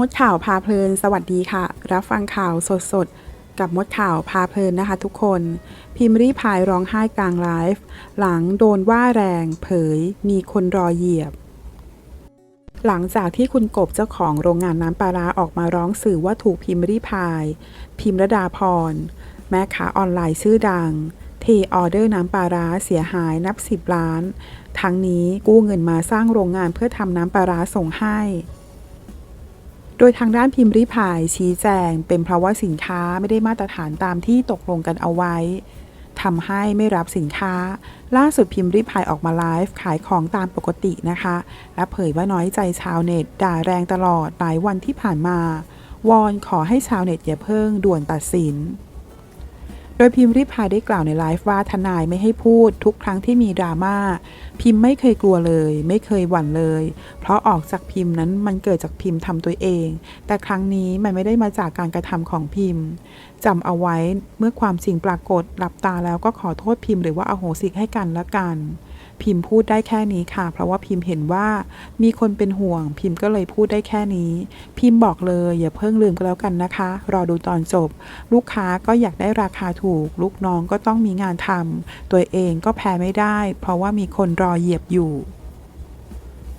มดข่าวพาเพลิน สวัสดีค่ะ รับฟังข่าวสดๆกับมดข่าวพาเพลินนะคะทุกคน พิมรีพายร้องไห้กลางไลฟ์ หลังโดนว่าแรงเผยมีคนรอเหยียบ หลังจากที่คุณกบเจ้าของโรงงานน้ำปลาร้าออกมาร้องสื่อว่าถูกพิมรีพาย พิมระดาพร แม่ค้าออนไลน์ชื่อดัง เทออเดอร์น้ำปลาร้าเสียหายนับสิบล้าน ทั้งนี้กู้เงินมาสร้างโรงงานเพื่อทำน้ำปลาร้าส่งให้ โดยทางด้านพิมพ์ริพายชี้แจง เป็นเพราะว่าสินค้าไม่ได้มาตรฐานตามที่ตกลงกันเอาไว้ทำให้ไม่รับสินค้า ล่าสุดพิมพ์ริพายออกมาไลฟ์ขายของตามปกตินะคะ และเผยว่าน้อยใจชาวเน็ต ด่าแรงตลอดหลายวันที่ผ่านมา วอนขอให้ชาวเน็ตอย่าเพิ่งด่วนตัดสิน โดยพิมพ์ริพายได้กล่าวในไลฟ์ว่าทนายไม่ให้พูดทุกครั้งที่มีดราม่าพิมพ์ไม่เคยกลัวเลย ไม่เคยหวั่นเลย เพราะออกจากพิมพ์นั้นมันเกิดจากพิมพ์ทำตัวเอง แต่ครั้งนี้มันไม่ได้มาจากการกระทำของพิมพ์จำเอาไว้เมื่อความจริงปรากฏหลับตาแล้วก็ขอโทษพิมพ์หรือว่าอโหสิกให้กันละกัน พิมพ์พูดได้แค่นี้ค่ะ เพราะว่าพิมพ์เห็นว่ามีคนเป็นห่วง พิมพ์ก็เลยพูดได้แค่นี้ พิมพ์บอกเลยอย่าเพิ่งลืมก็แล้วกันนะคะ รอดูตอนจบ ลูกค้าก็อยากได้ราคาถูก ลูกน้องก็ต้องมีงานทำตัวเองก็แพ้ไม่ได้ เพราะว่ามีคนรอเหยียบอยู่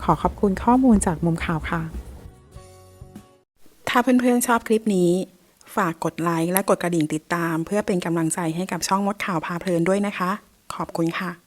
ขอขอบคุณข้อมูลจากมุมข่าวค่ะ ถ้าเพื่อนๆชอบคลิปนี้ฝากกดไลค์และกดกระดิ่งติดตาม เพื่อเป็นกำลังใจให้กับช่องมดข่าวพาเพลินด้วยนะคะ ขอบคุณค่ะ